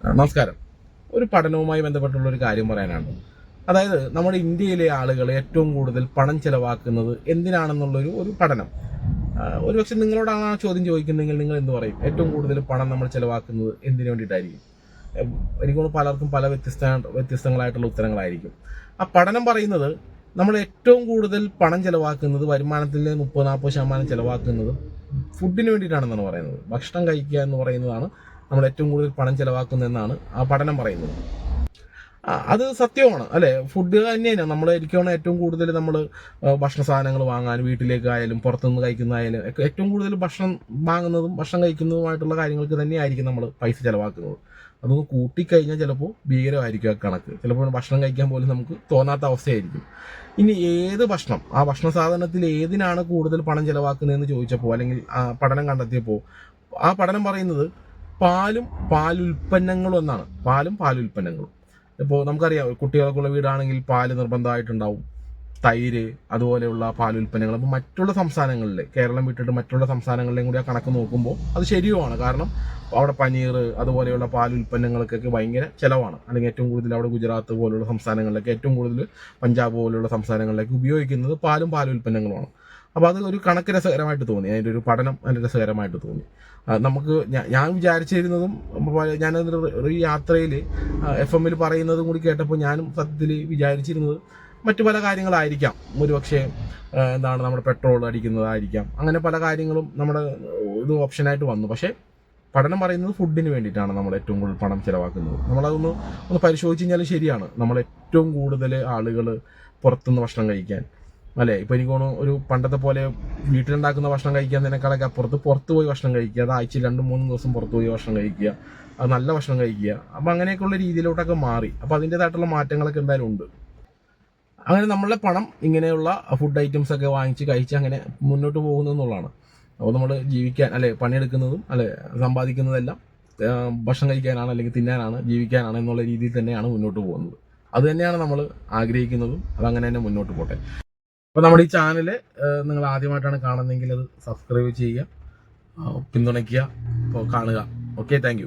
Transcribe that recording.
നമസ്കാരം. ഒരു പഠനവുമായി ബന്ധപ്പെട്ടുള്ള ഒരു കാര്യം പറയാനാണ്. അതായത് നമ്മുടെ ഇന്ത്യയിലെ ആളുകൾ ഏറ്റവും കൂടുതൽ പണം ചെലവാക്കുന്നത് എന്തിനാണെന്നുള്ളൊരു ഒരു പഠനം. ഒരുപക്ഷെ നിങ്ങളോടാണ് ആ ചോദ്യം ചോദിക്കുന്നെങ്കിൽ നിങ്ങൾ എന്ത് പറയും? ഏറ്റവും കൂടുതൽ പണം നമ്മൾ ചെലവാക്കുന്നത് എന്തിനു വേണ്ടിയിട്ടായിരിക്കും? എം, എനിക്ക് തോന്നുന്നു പലർക്കും പല വ്യത്യസ്ത വ്യത്യസ്തങ്ങളായിട്ടുള്ള ഉത്തരങ്ങളായിരിക്കും. ആ പഠനം പറയുന്നത് നമ്മൾ ഏറ്റവും കൂടുതൽ പണം ചെലവാക്കുന്നത് വരുമാനത്തിൽ മുപ്പത് നാൽപ്പത് ശതമാനം ചെലവാക്കുന്നത് ഫുഡിന് വേണ്ടിയിട്ടാണെന്നാണ് പറയുന്നത്. ഭക്ഷണം കഴിക്കുക എന്ന് പറയുന്നതാണ് നമ്മൾ ഏറ്റവും കൂടുതൽ പണം ചെലവാക്കുന്നതെന്നാണ് ആ പഠനം പറയുന്നത്. അത് സത്യമാണ് അല്ലെ? ഫുഡ് തന്നെയാണ്. നമ്മൾ എനിക്കാണ് ഏറ്റവും കൂടുതൽ നമ്മൾ ഭക്ഷണ സാധനങ്ങൾ വാങ്ങാൻ വീട്ടിലേക്കായാലും പുറത്തുനിന്ന് കഴിക്കുന്നതായാലും ഏറ്റവും കൂടുതൽ ഭക്ഷണം വാങ്ങുന്നതും ഭക്ഷണം കഴിക്കുന്നതുമായിട്ടുള്ള കാര്യങ്ങൾക്ക് തന്നെയായിരിക്കും നമ്മൾ പൈസ ചിലവാക്കുന്നത്. അതൊന്ന് കൂട്ടിക്കഴിഞ്ഞാൽ ചിലപ്പോൾ ഭീകരമായിരിക്കും ആ കണക്ക്. ചിലപ്പോൾ ഭക്ഷണം കഴിക്കാൻ പോലും നമുക്ക് തോന്നാത്ത അവസ്ഥയായിരിക്കും. ഇനി ഏത് ഭക്ഷണം? ആ ഭക്ഷണ സാധനത്തിൽ ഏതിനാണ് കൂടുതൽ പണം ചിലവാക്കുന്നതെന്ന് ചോദിച്ചപ്പോൾ അല്ലെങ്കിൽ ആ പഠനം കണ്ടെത്തിയപ്പോൾ ആ പഠനം പറയുന്നത് പാലും പാലുൽപ്പന്നങ്ങളും എന്നാണ്. പാലും പാലുൽപ്പന്നങ്ങളും. ഇപ്പോൾ നമുക്കറിയാം കുട്ടികൾക്കുള്ള വീടാണെങ്കിൽ പാൽ നിർബന്ധമായിട്ടുണ്ടാവും. തൈര് അതുപോലെയുള്ള പാലുൽപ്പന്നങ്ങൾ. അപ്പോൾ മറ്റുള്ള സംസ്ഥാനങ്ങളിൽ കേരളം വിട്ടിട്ട് മറ്റുള്ള സംസ്ഥാനങ്ങളിലെയും കൂടി ആ കണക്ക് നോക്കുമ്പോൾ അത് ശരിയുമാണ്. കാരണം അവിടെ പനീർ അതുപോലെയുള്ള പാലുൽപ്പന്നങ്ങൾക്കൊക്കെ ഭയങ്കര ചിലവാണ്. അല്ലെങ്കിൽ ഏറ്റവും കൂടുതൽ അവിടെ ഗുജറാത്ത് പോലുള്ള സംസ്ഥാനങ്ങളിലൊക്കെ ഏറ്റവും കൂടുതൽ പഞ്ചാബ് പോലുള്ള സംസ്ഥാനങ്ങളിലേക്ക് ഉപയോഗിക്കുന്നത് പാലും പാലുൽപ്പന്നങ്ങളുമാണ്. അപ്പോൾ അത് ഒരു കണക്ക് രസകരമായിട്ട് തോന്നി. അതിന്റെ ഒരു പഠനം അതിന്റെ രസകരമായിട്ട് തോന്നി. നമുക്ക് ഞാൻ വിചാരിച്ചിരുന്നതും ഞാനതൊരു ഒരു യാത്രയിൽ എഫ് എമ്മിൽ പറയുന്നതും കൂടി കേട്ടപ്പോൾ ഞാനും സത്യത്തിൽ വിചാരിച്ചിരുന്നത് മറ്റു പല കാര്യങ്ങളായിരിക്കാം. ഒരുപക്ഷെ പക്ഷേ എന്താണ് നമ്മുടെ പെട്രോൾ അടിക്കുന്നതായിരിക്കാം. അങ്ങനെ പല കാര്യങ്ങളും നമ്മുടെ ഇത് ഓപ്ഷനായിട്ട് വന്നു. പക്ഷേ പഠനം പറയുന്നത് ഫുഡിന് വേണ്ടിയിട്ടാണ് നമ്മൾ ഏറ്റവും കൂടുതൽ പണം ചിലവാക്കുന്നത്. നമ്മളതൊന്ന് ഒന്ന് പരിശോധിച്ച് കഴിഞ്ഞാൽ ശരിയാണ്. നമ്മൾ ഏറ്റവും കൂടുതൽ ആളുകൾ പുറത്തുനിന്ന് ഭക്ഷണം കഴിക്കാൻ. അല്ലേ? ഇപ്പൊ എനിക്ക് തോന്നുന്നു ഒരു പണ്ടത്തെ പോലെ വീട്ടിലുണ്ടാക്കുന്ന ഭക്ഷണം കഴിക്കുന്നതിനേക്കാളൊക്കെ അപ്പുറത്ത് പുറത്ത് പോയി ഭക്ഷണം കഴിക്കുക. അത് ആഴ്ചയിൽ രണ്ട് മൂന്ന് ദിവസം പുറത്ത് പോയി ഭക്ഷണം കഴിക്കുക. അത് നല്ല ഭക്ഷണം കഴിക്കുക. അപ്പം അങ്ങനെയൊക്കെയുള്ള രീതിയിലോട്ടൊക്കെ മാറി. അപ്പം അതിന്റെതായിട്ടുള്ള മാറ്റങ്ങളൊക്കെ എന്തായാലും ഉണ്ട്. അങ്ങനെ നമ്മളുടെ പണം ഇങ്ങനെയുള്ള ഫുഡ് ഐറ്റംസ് ഒക്കെ വാങ്ങിച്ച് കഴിച്ച് അങ്ങനെ മുന്നോട്ട് പോകുന്നു എന്നുള്ളതാണ്. അപ്പോൾ നമ്മൾ ജീവിക്കാൻ അല്ലെ പണിയെടുക്കുന്നതും അല്ലെ സമ്പാദിക്കുന്നതെല്ലാം ഭക്ഷണം കഴിക്കാനാണ് അല്ലെങ്കിൽ തിന്നാനാണ് ജീവിക്കാനാണ് എന്നുള്ള രീതിയിൽ തന്നെയാണ് മുന്നോട്ട് പോകുന്നത്. അത് തന്നെയാണ് നമ്മൾ ആഗ്രഹിക്കുന്നതും അതങ്ങനെ തന്നെ മുന്നോട്ട് പോട്ടെ. അപ്പോൾ നമ്മുടെ ഈ ചാനൽ നിങ്ങൾ ആദ്യമായിട്ടാണ് കാണുന്നതെങ്കിൽ അത് സബ്സ്ക്രൈബ് ചെയ്യുക പിന്തുണയ്ക്കുക അപ്പോൾ കാണുക. Okay thank